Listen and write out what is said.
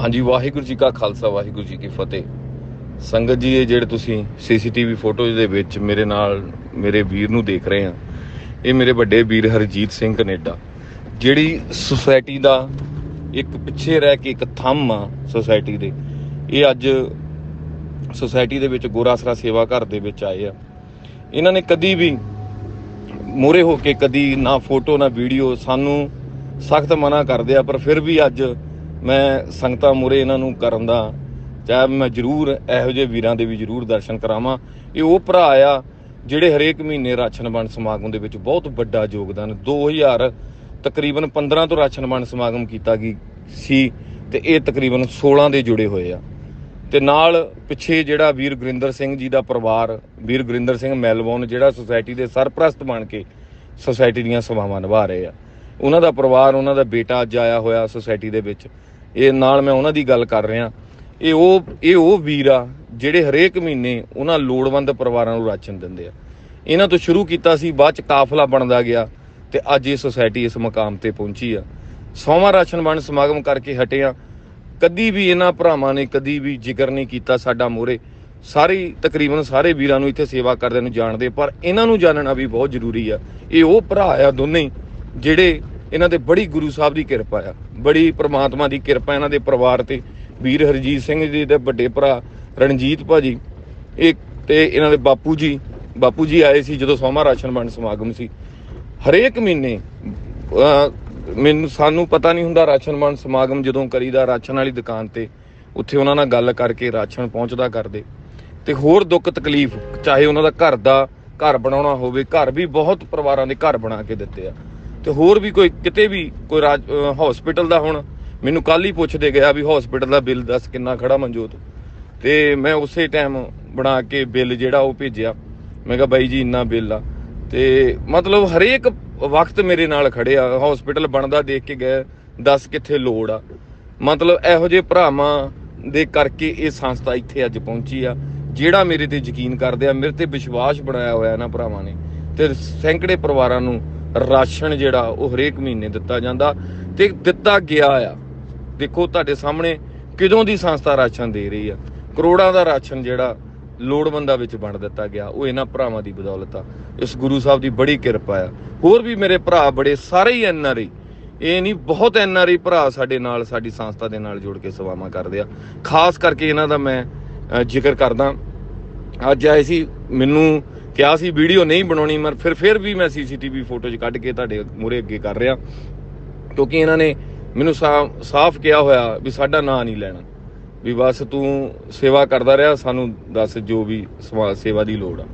ਹਾਂਜੀ, ਵਾਹਿਗੁਰੂ ਜੀ ਕਾ ਖਾਲਸਾ, ਵਾਹਿਗੁਰੂ ਜੀ ਕੀ ਫਤਿਹ। ਸੰਗਤ ਜੀ, ਇਹ ਜਿਹੜੇ ਤੁਸੀਂ ਸੀਸੀਟੀਵੀ ਫੋਟੋਜ਼ ਦੇ ਵਿੱਚ ਮੇਰੇ ਨਾਲ ਮੇਰੇ ਵੀਰ ਨੂੰ ਦੇਖ ਰਹੇ ਆ, ਇਹ ਮੇਰੇ ਵੱਡੇ ਵੀਰ ਹਰਜੀਤ ਸਿੰਘ ਕੈਨੇਡਾ, ਜਿਹੜੀ ਸੁਸਾਇਟੀ ਦਾ ਇੱਕ ਪਿੱਛੇ ਰਹਿ ਕੇ ਇੱਕ ਥੰਮ ਆ ਸੁਸਾਇਟੀ ਦੇ, ਇਹ ਅੱਜ ਸੁਸਾਇਟੀ ਦੇ ਵਿੱਚ ਗੋਰਾਸਰਾ ਸੇਵਾ ਘਰ ਦੇ ਵਿੱਚ ਆਏ ਆ। ਇਹਨਾਂ ਨੇ ਕਦੀ ਵੀ ਮੋਰੇ ਹੋ ਕੇ ਕਦੀ ਨਾ ਫੋਟੋ, ਨਾ ਵੀਡੀਓ ਸਾਨੂੰ ਸਖਤ ਮਨਾ ਕਰਦੇ ਆ, ਪਰ ਫਿਰ ਵੀ ਅੱਜ ਮੈਂ ਸੰਗਤਾਂ ਮੂਹਰੇ ਇਹਨਾਂ ਨੂੰ ਕਰਨ ਦਾ ਚਾਹ ਮੈਂ ਜ਼ਰੂਰ ਇਹੋ ਜਿਹੇ ਵੀਰਾਂ ਦੇ ਵੀ ਜ਼ਰੂਰ ਦਰਸ਼ਨ ਕਰਾਵਾਂ। ਇਹ ਉਹ ਭਰਾ ਆ ਜਿਹੜੇ ਹਰੇਕ ਮਹੀਨੇ ਰਾਸ਼ਨ ਵੰਡ ਸਮਾਗਮ ਦੇ ਵਿੱਚ ਬਹੁਤ ਵੱਡਾ ਯੋਗਦਾਨ 2000 ਤਕਰੀਬਨ 15 ਤੋਂ ਰਾਸ਼ਨ ਵੰਡ ਸਮਾਗਮ ਕੀਤਾ ਗਈ ਸੀ ਤੇ ਇਹ ਤਕਰੀਬਨ 16 ਦੇ ਜੁੜੇ ਹੋਏ ਆ। ਤੇ ਨਾਲ ਪਿੱਛੇ ਜਿਹੜਾ ਵੀਰ ਗੁਰਿੰਦਰ ਸਿੰਘ ਜੀ ਦਾ ਪਰਿਵਾਰ, ਵੀਰ ਗੁਰਿੰਦਰ ਸਿੰਘ ਮੈਲਬੌਰਨ, ਜਿਹੜਾ ਸੁਸਾਇਟੀ ਦੇ ਸਰਪ੍ਰਸਤ ਬਣ ਕੇ ਸੁਸਾਇਟੀ ਦੀਆਂ ਸੇਵਾਵਾਂ ਨਿਭਾ ਰਹੇ ਆ। ਉਹਨਾਂ ਦਾ ਪਰਿਵਾਰ, ਉਹਨਾਂ ਦਾ ਬੇਟਾ ਅੱਜ ਆਇਆ ਹੋਇਆ ਸੁਸਾਇਟੀ ਦੇ ਵਿੱਚ। ਇਹ ਨਾਲ ਮੈਂ ਉਹਨਾਂ ਦੀ ਗੱਲ ਕਰ ਰਿਹਾ। ਇਹ ਉਹ ਇਹ ਉਹ ਵੀਰ ਆ, ਜਿਹੜੇ ਹਰੇਕ ਮਹੀਨੇ ਉਹਨਾਂ ਲੋੜਵੰਦ ਪਰਿਵਾਰਾਂ ਨੂੰ ਰਾਸ਼ਨ ਦਿੰਦੇ ਆ। ਇਹਨਾਂ ਤੋਂ ਸ਼ੁਰੂ ਕੀਤਾ ਸੀ, ਬਾਅਦ ਚ ਕਾਫਲਾ ਬਣਦਾ ਗਿਆ ਤੇ ਅੱਜ ਇਹ ਸੁਸਾਇਟੀ ਇਸ ਮਕਾਮ ਤੇ ਪਹੁੰਚੀ ਆ। ਸੋਮਵਾਰ ਰਾਸ਼ਨ ਵੰਡ ਸਮਾਗਮ ਕਰਕੇ ਹਟਿਆ ਕਦੀ ਵੀ ਇਹਨਾਂ ਭਰਾਵਾਂ ਨੇ ਕਦੀ ਵੀ ਜ਼ਿਕਰ ਨਹੀਂ ਕੀਤਾ ਸਾਡਾ ਮੋਰੇ। ਸਾਰੇ, ਤਕਰੀਬਨ ਸਾਰੇ ਵੀਰਾਂ ਨੂੰ ਇੱਥੇ ਸੇਵਾ ਕਰਦੇ ਨੂੰ ਜਾਣਦੇ ਪਰ ਇਹਨਾਂ ਨੂੰ ਜਾਣਨਾ ਵੀ ਬਹੁਤ ਜ਼ਰੂਰੀ ਆ। ਇਹ ਉਹ ਭਰਾ ਆ ਦੋਨੇ, ਜਿਹੜੇ ਇਹਨਾਂ ਦੇ ਬੜੀ ਗੁਰੂ ਸਾਹਿਬ ਦੀ ਕਿਰਪਾ ਆ, ਬੜੀ ਪ੍ਰਮਾਤਮਾ ਦੀ ਕਿਰਪਾ ਇਹਨਾਂ ਦੇ ਪਰਿਵਾਰ ਤੇ, ਵੀਰ ਹਰਜੀਤ ਸਿੰਘ ਜੀ ਦੇ ਵੱਡੇ ਭਰਾ ਰਣਜੀਤ ਭਾਜੀ, ਇਹ ਤੇ ਇਹਨਾਂ ਦੇ ਬਾਪੂ ਜੀ ਬਾਪੂ ਜੀ ਆਏ ਸੀ ਜਦੋਂ ਸੋਮਾ ਰਾਸ਼ਨ ਵੰਡ ਸਮਾਗਮ ਸੀ। ਹਰੇਕ ਮਹੀਨੇ ਮੈਨੂੰ, ਸਾਨੂੰ ਪਤਾ ਨਹੀਂ ਹੁੰਦਾ ਰਾਸ਼ਨ ਵੰਡ ਸਮਾਗਮ ਜਦੋਂ ਕਰੀਦਾ ਰਾਸ਼ਨ ਵਾਲੀ ਦੁਕਾਨ ਤੇ, ਉੱਥੇ ਉਹਨਾਂ ਨਾਲ ਗੱਲ ਕਰਕੇ ਰਾਸ਼ਨ ਪਹੁੰਚਦਾ ਕਰਦੇ। ਤੇ ਹੋਰ ਦੁੱਖ ਤਕਲੀਫ, ਚਾਹੇ ਉਹਨਾਂ ਦਾ ਘਰ ਦਾ ਘਰ ਬਣਾਉਣਾ ਹੋਵੇ, ਘਰ ਵੀ ਬਹੁਤ ਪਰਿਵਾਰਾਂ ਦੇ ਘਰ ਬਣਾ ਕੇ ਦਿੱਤੇ ਆ। ਤੇ ਹੋਰ ਵੀ ਕੋਈ ਕਿਤੇ ਵੀ ਕੋਈ ਰਾਜ ਹਸਪੀਟਲ ਦਾ ਹੁਣ ਮੈਨੂੰ ਕੱਲ ਹੀ ਪੁੱਛਦੇ ਗਿਆ ਵੀ ਹਸਪੀਟਲ ਦਾ ਬਿੱਲ ਦੱਸ ਕਿੰਨਾ ਖੜਾ ਮਨਜੋਤ। ਤੇ ਮੈਂ ਉਸੇ ਟਾਈਮ ਬਣਾ ਕੇ ਬਿੱਲ ਜਿਹੜਾ ਉਹ ਭੇਜਿਆ। ਮੈਂ ਕਿਹਾ ਬਾਈ ਜੀ, ਇੰਨਾ ਬਿੱਲ ਆ। ਤੇ ਮਤਲਬ ਹਰੇਕ ਵਕਤ ਮੇਰੇ ਨਾਲ ਖੜੇ ਆ। ਹਸਪੀਟਲ ਬਣਦਾ ਦੇਖ ਕੇ ਗਏ, ਦੱਸ ਕਿੱਥੇ ਲੋੜ ਆ। ਮਤਲਬ ਇਹੋ ਜਿਹੇ ਭਰਾਵਾਂ ਦੇ ਕਰਕੇ ਇਹ ਸੰਸਥਾ ਇੱਥੇ ਅੱਜ ਪਹੁੰਚੀ ਆ। ਜਿਹੜਾ ਮੇਰੇ ਤੇ ਯਕੀਨ ਕਰਦੇ ਆ, ਮੇਰੇ ਤੇ ਵਿਸ਼ਵਾਸ ਬਣਾਇਆ ਹੋਇਆ ਇਹਨਾਂ ਭਰਾਵਾਂ ਨੇ। ਤੇ ਸੈਂਕੜੇ ਪਰਿਵਾਰਾਂ ਨੂੰ ਰਾਸ਼ਨ ਜਿਹੜਾ ਉਹ ਹਰੇਕ ਮਹੀਨੇ ਦਿੱਤਾ ਜਾਂਦਾ ਤੇ ਦਿੱਤਾ ਗਿਆ ਆ। ਦੇਖੋ ਤੁਹਾਡੇ ਸਾਹਮਣੇ ਕਿਦੋਂ ਦੀ ਸੰਸਥਾ ਰਾਸ਼ਨ ਦੇ ਰਹੀ ਆ। ਕਰੋੜਾਂ ਦਾ ਰਾਸ਼ਨ ਜਿਹੜਾ ਲੋੜਵੰਦਾਂ ਵਿੱਚ ਵੰਡ ਦਿੱਤਾ ਗਿਆ, ਉਹ ਇਹਨਾਂ ਭਰਾਵਾਂ ਦੀ ਬਦੌਲਤ ਆ। ਇਸ ਗੁਰੂ ਸਾਹਿਬ ਦੀ ਬੜੀ ਕਿਰਪਾ ਆ। ਹੋਰ ਵੀ ਮੇਰੇ ਭਰਾ ਬੜੇ ਸਾਰੇ ਹੀ ਐਨਆਰਆਈ ਇਹ ਨਹੀਂ, ਬਹੁਤ ਐਨਆਰਆਈ ਭਰਾ ਸਾਡੇ ਨਾਲ, ਸਾਡੀ ਸੰਸਥਾ ਦੇ ਨਾਲ ਜੁੜ ਕੇ ਸੇਵਾਵਾਂ ਕਰਦੇ ਆ। ਖਾਸ ਕਰਕੇ ਇਹਨਾਂ ਦਾ ਮੈਂ ਜ਼ਿਕਰ ਕਰਦਾ। ਅੱਜ ਆਏ ਸੀ, ਮੈਨੂੰ ਕਿਹਾ ਸੀ, ਵੀਡੀਓ ਨਹੀਂ ਬਣਾਉਣੀ ਪਰ ਫਿਰ ਫਿਰ ਵੀ ਮੈਂ ਸੀਸੀਟੀਵੀ ਫੋਟੋਜ਼ ਕੱਢ ਕੇ ਤੁਹਾਡੇ ਮੂਹਰੇ ਅੱਗੇ ਕਰ ਰਿਹਾ। ਕਿਉਂਕਿ ਇਹਨਾਂ ਨੇ ਮੈਨੂੰ ਸਾ- ਸਾਫ਼ ਕਿਹਾ ਹੋਇਆ ਵੀ ਸਾਡਾ ਨਾਂ ਨਹੀਂ ਲੈਣਾ। ਵੀ ਬਸ ਤੂੰ ਸੇਵਾ ਕਰਦਾ ਰਿਹਾ, ਸਾਨੂੰ ਦੱਸ ਜੋ ਵੀ ਸਵਾ- ਸੇਵਾ ਦੀ ਲੋੜ ਆ।